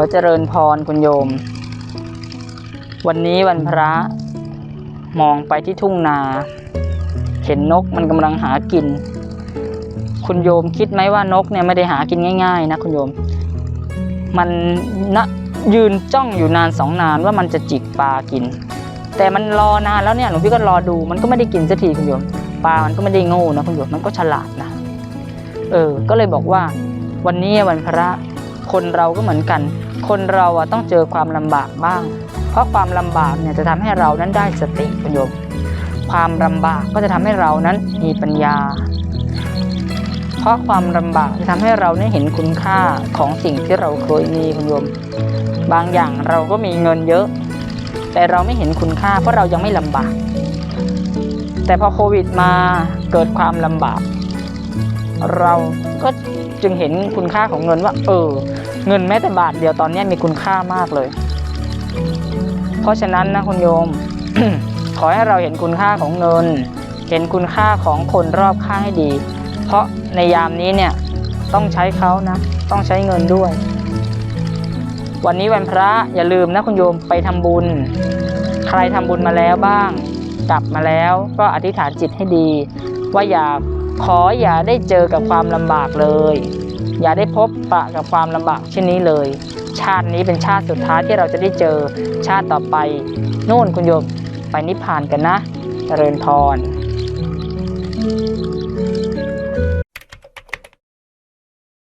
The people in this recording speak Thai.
อเจริญพรคุณโยม วันนี้วันพระ มองไปที่ทุ่งนา เห็นนกมันกำลังหากิน คุณโยมคิดไหมว่านกเนี่ยไม่ได้หากินง่าย ๆ นะคุณโยม มันนะยืนจ้องอยู่นานสองนานว่ามันจะจิกปลากิน แต่มันรอนานแล้วเนี่ยหลวงพี่ก็รอดูมันก็ไม่ได้กินสักทีคุณโยม ปลามันก็ไม่ได้โง่นะคุณโยมมันก็ฉลาดนะ เออ ก็เลยบอกว่า วันนี้วันพระคนเราก็เหมือนกัน คนเราอะต้องเจอความลำบากบ้าง เพราะความลำบากเนี่ยจะทำให้เรานั้นได้สติคุณโยมความลำบากก็จะทำให้เรานั้นมีปัญญา เพราะความลำบากจะทำให้เราได้เห็นคุณค่าของสิ่งที่เราเคยมีคุณโยม บางอย่างเราก็มีเงินเยอะ แต่เราไม่เห็นคุณค่าเพราะเรายังไม่ลำบาก แต่พอโควิดมาเกิดความลำบาก เราก็ จึงเห็นคุณค่าของเงินว่า เออ เงินแม้แต่บาทเดียวตอนนี้มีคุณค่ามากเลย เพราะฉะนั้นนะคุณโยม ขอให้เราเห็นคุณค่าของเงิน เห็นคุณค่าของคนรอบข้างให้ดี เพราะในยามนี้เนี่ยต้องใช้เขานะ ต้องใช้เงินด้วย วันนี้วันพระอย่าลืมนะคุณโยมไปทำบุญ ใครทำบุญมาแล้วบ้าง กลับมาแล้วก็อธิษฐานจิตให้ดี ว่าอย่า ขออย่าได้เจอกับความลำบากเลย อย่าได้พบปะกับความลำบากเช่นนี้เลย ชาตินี้เป็นชาติสุดท้ายที่เราจะได้เจอชาติต่อไปนู่นคุณโยมไปนิพพานกันนะเจริญพร